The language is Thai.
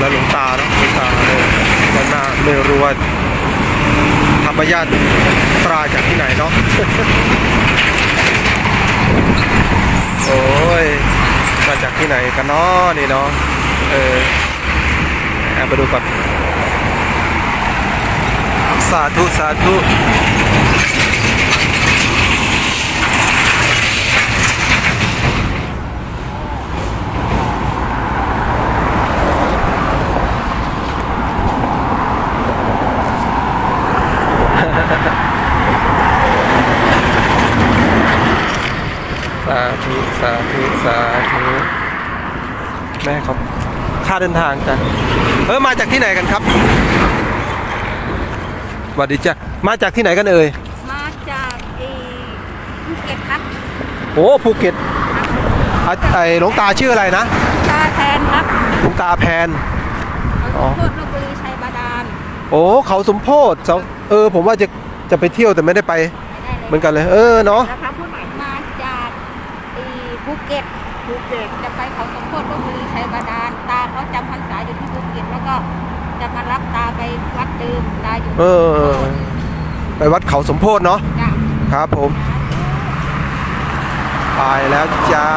แล้วหลวงตาเนาะหลวงตาเลยวันหน้าไม่รู้ว่าธรรมญาติตราจากที่ไหนเนาะโอ้ยมาจากที่ไหนกันเนาะนี่เนาะเออแอบไปดูก่อนสาธุสาธุ สาธุสาธุสาธุแม่ครับค่าเดินทางกันเออมาจากที่ไหนกันครับสวัสดีจ้ะมาจากที่ไหนกันเอ่ยมาจากเอภูเก็ตครับโอ้ภูเก็ตอะไอหลวงตาชื่ออะไรนะตาแทนครับหลวงตาแพนอ๋อโคตรลพบุรีชัยบาดาลโอ้เขาสมโพธิเสา เออ ผมว่าจะจะไปเที่ยวแต่ไม่ได้ไปไม่ได้เลยเหมือนกันเลย เออเนาะนะครับพูดใหม่มาจากเอภูเก็ตภูเก็ตจะไปเขาสมโพธิลพบุรีชัยบาดาลตาเขาจำพรรษาอยู่ที่ภูเก็ตแล้วก็จะมารับตาไปวัดเดิมตาอยู่เออเออไปวัดเขาสมโพธิเนาะจ้ะครับผม ไปแล้วจ้า